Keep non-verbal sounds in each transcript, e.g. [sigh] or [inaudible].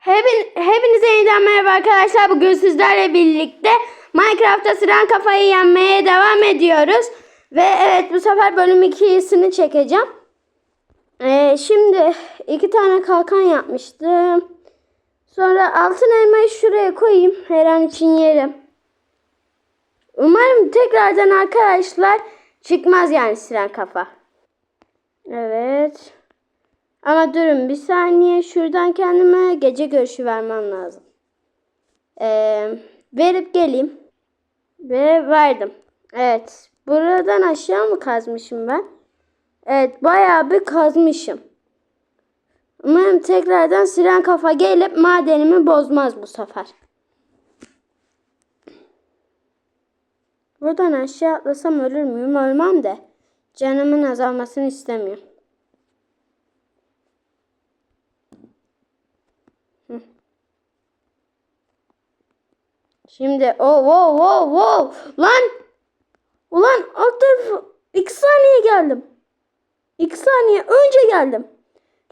Hepin, hepinize yeniden merhaba arkadaşlar. Bugün sizlerle birlikte Minecraft'ta sıran kafayı yenmeye devam ediyoruz. Ve evet bu sefer bölüm 2'sini çekeceğim. Ee, şimdi iki tane kalkan yapmıştım. Sonra altın elmayı şuraya koyayım. Her an için yerim. Umarım tekrardan arkadaşlar çıkmaz yani siren kafa. Evet. Ama durun bir saniye şuradan kendime gece görüşü vermem lazım. Ee, verip geleyim. Ve verdim. Evet. Buradan aşağı mı kazmışım ben? Evet bayağı bir kazmışım. Umarım tekrardan siren kafa gelip madenimi bozmaz bu sefer. Buradan aşağı atlasam ölür müyüm? Ölmem de. Canımın azalmasını istemiyorum. Şimdi o wow wow wow lan ulan alt tarafı iki saniye geldim. İki saniye önce geldim.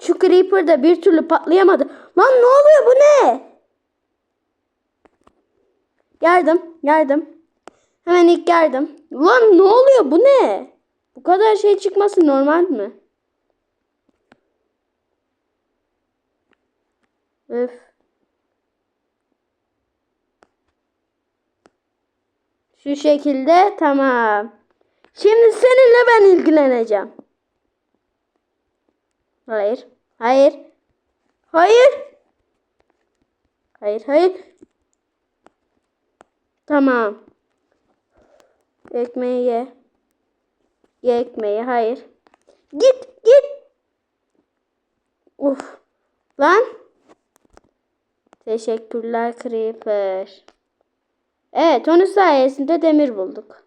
Şu creeper da bir türlü patlayamadı. Lan ne oluyor bu ne? Geldim geldim. Hemen ilk geldim. Lan ne oluyor bu ne? Bu kadar şey çıkması normal mi? Öf. Şu şekilde tamam. Şimdi seninle ben ilgileneceğim. Hayır. Hayır. Hayır. Hayır, hayır. Tamam. Ekmeği ye. Ye ekmeği. Hayır. Git, git. Uf. Lan. Teşekkürler Creeper. Evet, onun sayesinde demir bulduk.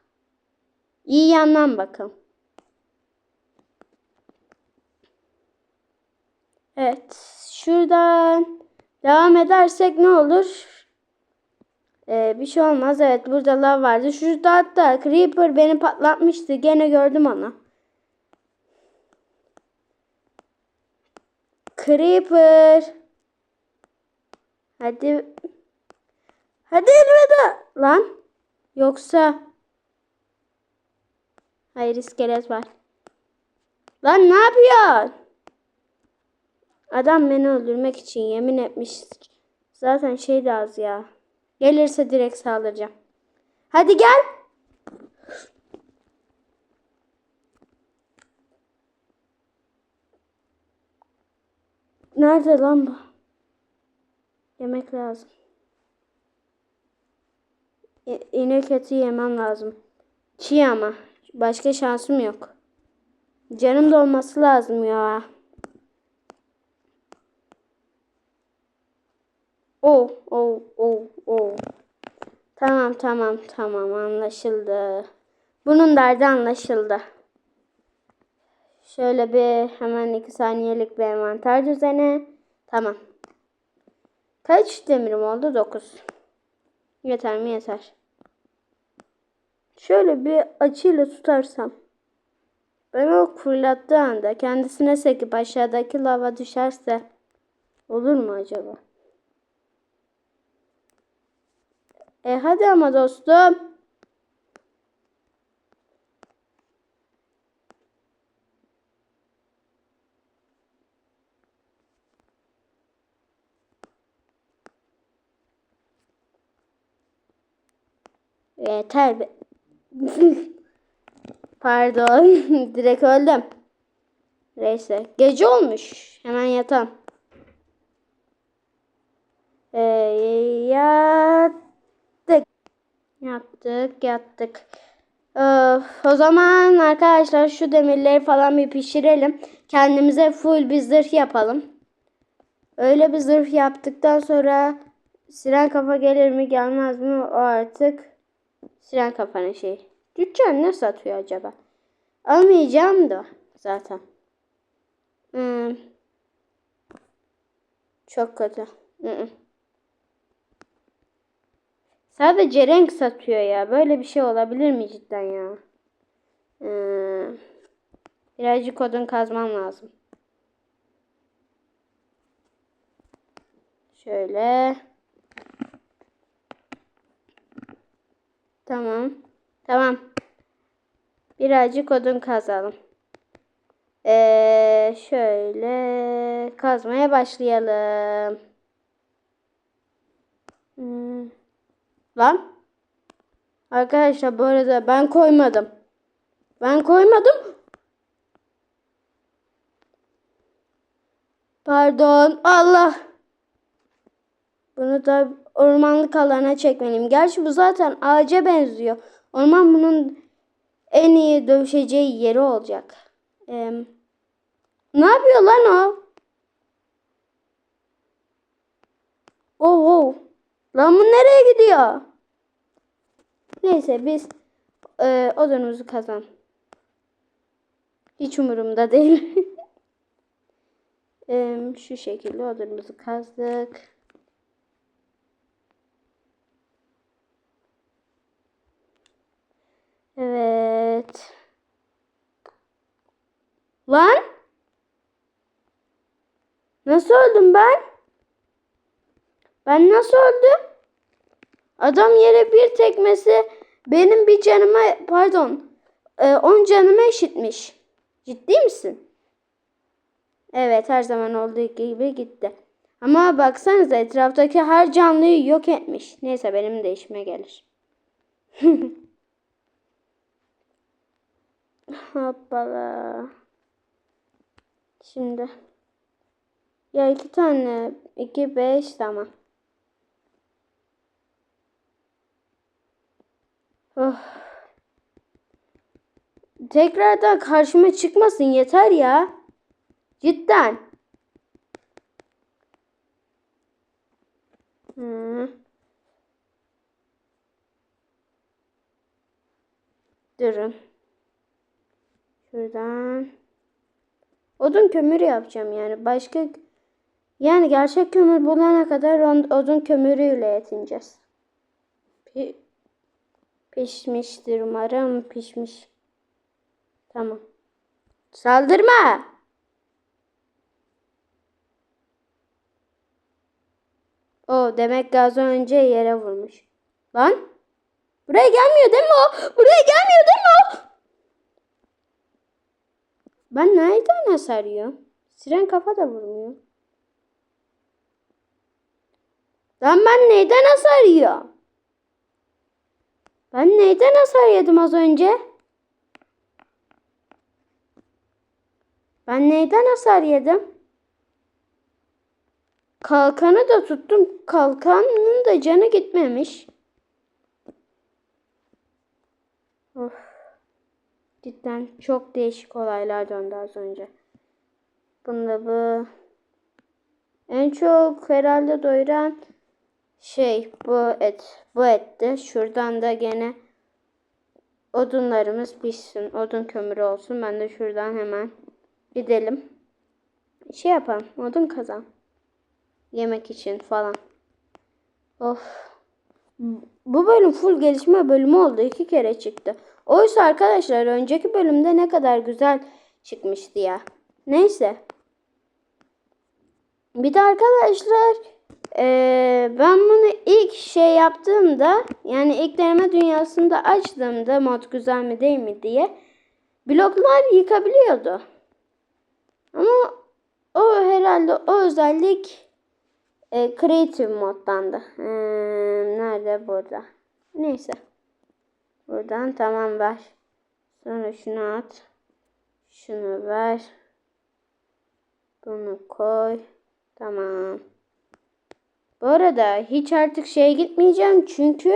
İyi yandan bakalım. Evet, şuradan devam edersek ne olur? Ee, bir şey olmaz. Evet, burada lav vardı. Şurada hatta Creeper beni patlatmıştı. Gene gördüm onu. Creeper. Hadi. Hadi elveda. Lan. Yoksa. Hayır iskelet var. Lan ne yapıyor? Adam beni öldürmek için yemin etmiş. Zaten şey de az ya. Gelirse direkt saldıracağım. Hadi gel. Nerede lan bu? Yemek lazım. İ- İnek eti yemem lazım. Çiğ ama. Başka şansım yok. Canım da olması lazım ya. Oh, oh, oh, oh. Tamam, tamam, tamam. Anlaşıldı. Bunun derdi anlaşıldı. Şöyle bir hemen iki saniyelik bir envanter düzeni. Tamam. Kaç demirim oldu? 9. Yeter mi? Yeter. Şöyle bir açıyla tutarsam. Ben o fırlattığı anda kendisine sekip aşağıdaki lava düşerse olur mu acaba? E hadi ama dostum. Yeter be. [laughs] Pardon. [laughs] Direkt öldüm. Neyse. Gece olmuş. Hemen yatam. Ee, yattık. Yattık, yattık. Öf, o zaman arkadaşlar şu demirleri falan bir pişirelim. Kendimize full bir zırh yapalım. Öyle bir zırh yaptıktan sonra siren kafa gelir mi gelmez mi o artık siren kafanın şey. Dükkan ne satıyor acaba? Almayacağım da zaten. Hmm. Çok kötü. -hı. Sadece renk satıyor ya. Böyle bir şey olabilir mi cidden ya? Hmm. Birazcık odun kazmam lazım. Şöyle. Tamam. Tamam. Birazcık odun kazalım. Ee, şöyle kazmaya başlayalım. Hmm. Lan. Arkadaşlar bu arada ben koymadım. Ben koymadım. Pardon. Allah. Bunu da ormanlık alana çekmeliyim. Gerçi bu zaten ağaca benziyor. Orman bunun en iyi dövüşeceği yeri olacak. Ee, ne yapıyor lan o? Oh, oh. Lan bu nereye gidiyor? Neyse biz e, odunumuzu kazan. Hiç umurumda değil. [laughs] e, şu şekilde odunumuzu kazdık. Evet. Lan? Nasıl öldüm ben? Ben nasıl öldüm? Adam yere bir tekmesi benim bir canıma pardon e, on canıma eşitmiş. Ciddi misin? Evet her zaman olduğu gibi gitti. Ama baksanıza etraftaki her canlıyı yok etmiş. Neyse benim de işime gelir. [laughs] Hoppala. Şimdi. Ya iki tane. iki beş tamam. Oh. Tekrardan karşıma çıkmasın yeter ya. Cidden. Hı. Durun. Şuradan. Odun kömürü yapacağım yani. Başka yani gerçek kömür bulana kadar odun kömürüyle yetineceğiz. Pi pişmiştir umarım. Pişmiş. Tamam. Saldırma. O demek gaz önce yere vurmuş. Lan. Buraya gelmiyor değil mi o? Buraya gelmiyor değil mi o? Ben nereden hasar yiyorum? Siren kafa da vurmuyor. Lan ben neyden hasar yiyorum? Ben neyden hasar yedim az önce? Ben neyden hasar yedim? Kalkanı da tuttum. Kalkanın da canı gitmemiş. Of. Cidden çok değişik olaylar döndü az önce. Bunda bu en çok herhalde doyuran şey bu et. Bu etti. Şuradan da gene odunlarımız pişsin. Odun kömürü olsun. Ben de şuradan hemen gidelim. Şey yapalım. Odun kazan. Yemek için falan. Of. Bu bölüm full gelişme bölümü oldu. iki kere çıktı. Oysa arkadaşlar önceki bölümde ne kadar güzel çıkmıştı ya. Neyse. Bir de arkadaşlar ee, ben bunu ilk şey yaptığımda yani ilk deneme dünyasında açtığımda mod güzel mi değil mi diye bloklar yıkabiliyordu. Ama o herhalde o özellik e, creative moddandı. E, nerede burada? Neyse. Buradan tamam ver. Sonra şunu at. Şunu ver. Bunu koy. Tamam. Bu arada hiç artık şeye gitmeyeceğim çünkü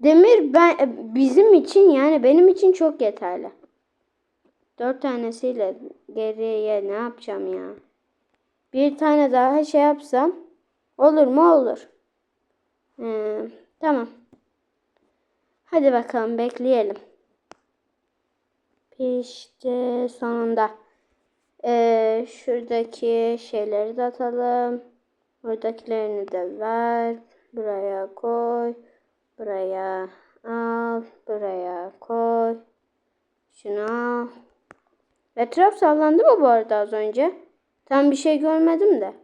demir ben e, bizim için yani benim için çok yeterli. Dört tanesiyle geriye ne yapacağım ya? Bir tane daha şey yapsam olur mu olur. Ee, tamam. Hadi bakalım bekleyelim. Pişti sonunda. Ee, şuradaki şeyleri de atalım. Buradakilerini de ver. Buraya koy. Buraya al. Buraya koy. Şunu al. Etraf sallandı mı bu arada az önce? Tam bir şey görmedim de.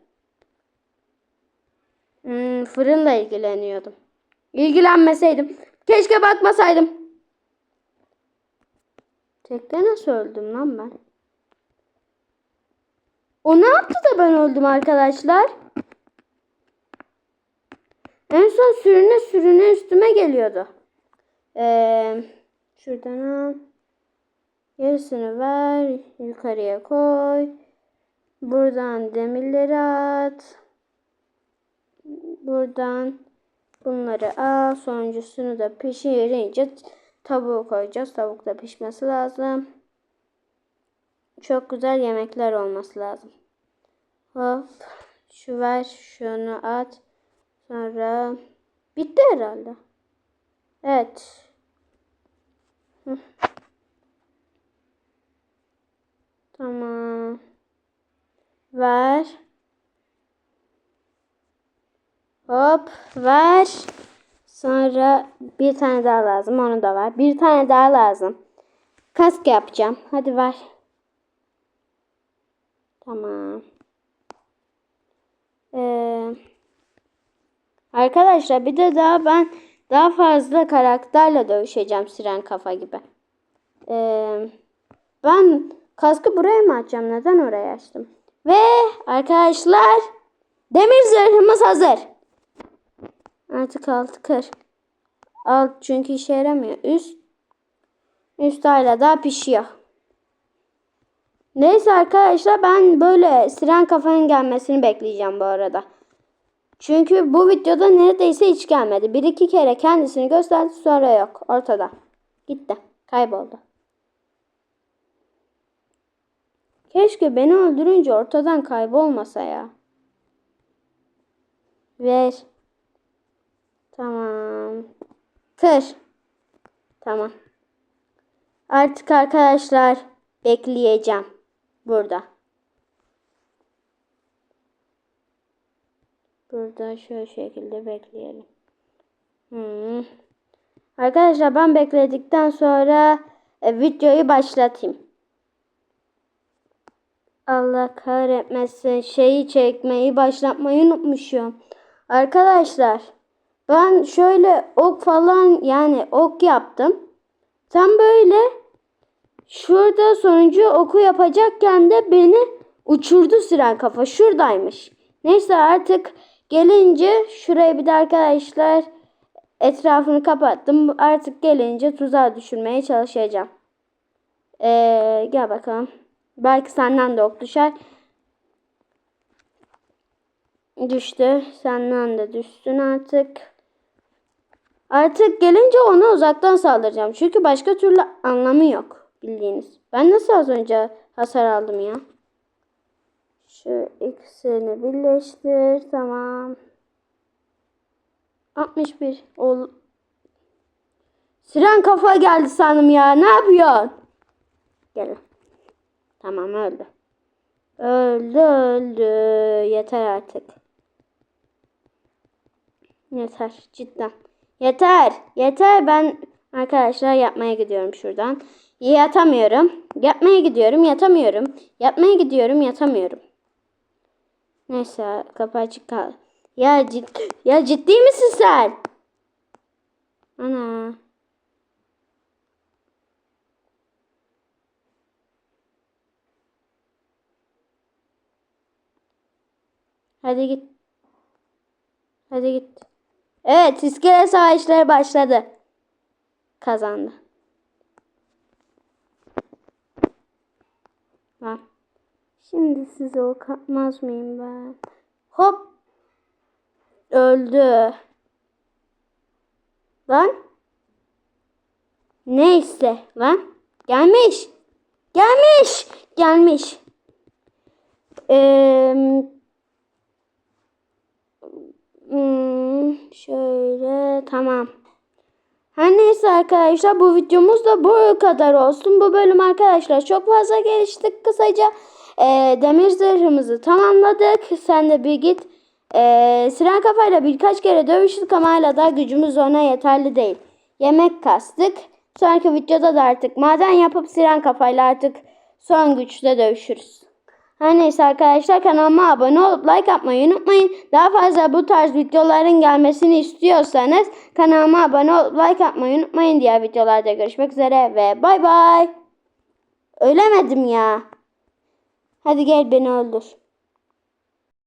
Hmm, fırınla ilgileniyordum. İlgilenmeseydim. Keşke bakmasaydım. Tekte nasıl öldüm lan ben? O ne yaptı da ben öldüm arkadaşlar? En son sürüne sürüne üstüme geliyordu. Ee, şuradan al. Yarısını ver. Yukarıya koy. Buradan demirleri at. Buradan bunları al. Sonuncusunu da pişirince tavuğu koyacağız. Tavuk da pişmesi lazım. Çok güzel yemekler olması lazım. Hop. Şu ver. Şunu at. Sonra bitti herhalde. Evet. Tamam. Ver. Hop ver. Sonra bir tane daha lazım. Onu da ver. Bir tane daha lazım. Kask yapacağım. Hadi ver. Tamam. Ee, arkadaşlar bir de daha ben daha fazla karakterle dövüşeceğim Siren Kafa gibi. Ee, ben kaskı buraya mı açacağım? Neden oraya açtım? Ve arkadaşlar demir zırhımız hazır. Artık altı kır. Alt çünkü işe yaramıyor. Üst üst hala daha pişiyor. Neyse arkadaşlar ben böyle siren kafanın gelmesini bekleyeceğim bu arada. Çünkü bu videoda neredeyse hiç gelmedi. Bir iki kere kendisini gösterdi sonra yok. Ortada. Gitti. Kayboldu. Keşke beni öldürünce ortadan kaybolmasa ya. Ver. Tamam. Kır. Tamam. Artık arkadaşlar bekleyeceğim. Burada. Burada şu şekilde bekleyelim. Hmm. Arkadaşlar ben bekledikten sonra e, videoyu başlatayım. Allah kahretmesin. Şeyi çekmeyi başlatmayı unutmuşum. Arkadaşlar ben şöyle ok falan yani ok yaptım. Tam böyle şurada sonuncu oku yapacakken de beni uçurdu siren kafa. Şuradaymış. Neyse artık gelince şuraya bir de arkadaşlar etrafını kapattım. Artık gelince tuzağa düşürmeye çalışacağım. Ee, gel bakalım. Belki senden de ok düşer. Düştü. Senden de düşsün artık. Artık gelince ona uzaktan saldıracağım. Çünkü başka türlü anlamı yok. Bildiğiniz. Ben nasıl az önce hasar aldım ya? Şu ikisini birleştir. Tamam. 61. Ol. Siren kafa geldi sandım ya. Ne yapıyorsun? Gel. Tamam öldü. Öldü öldü. Yeter artık. Yeter cidden. Yeter. Yeter ben arkadaşlar yapmaya gidiyorum şuradan. Yatamıyorum. Yapmaya gidiyorum yatamıyorum. Yapmaya gidiyorum yatamıyorum. Neyse kapı açık kal. Ya, cid ya ciddi misin sen? Ana. Hadi git. Hadi git. Evet, iskele savaşları başladı. Kazandı. Ha. Şimdi size ok atmaz mıyım ben? Hop. Öldü. Lan. Neyse lan. Gelmiş. Gelmiş. Gelmiş. Eee Hmm, şöyle tamam. Her neyse arkadaşlar bu videomuz da bu kadar olsun. Bu bölüm arkadaşlar çok fazla geliştik. Kısaca e, demir zırhımızı tamamladık. Sen de bir git. E, Siren kafayla birkaç kere dövüştük ama hala da gücümüz ona yeterli değil. Yemek kastık. Sonraki videoda da artık maden yapıp Siren kafayla artık son güçle dövüşürüz. Her neyse arkadaşlar kanalıma abone olup like atmayı unutmayın. Daha fazla bu tarz videoların gelmesini istiyorsanız kanalıma abone olup like atmayı unutmayın. Diğer videolarda görüşmek üzere ve bay bay. Ölemedim ya. Hadi gel beni öldür.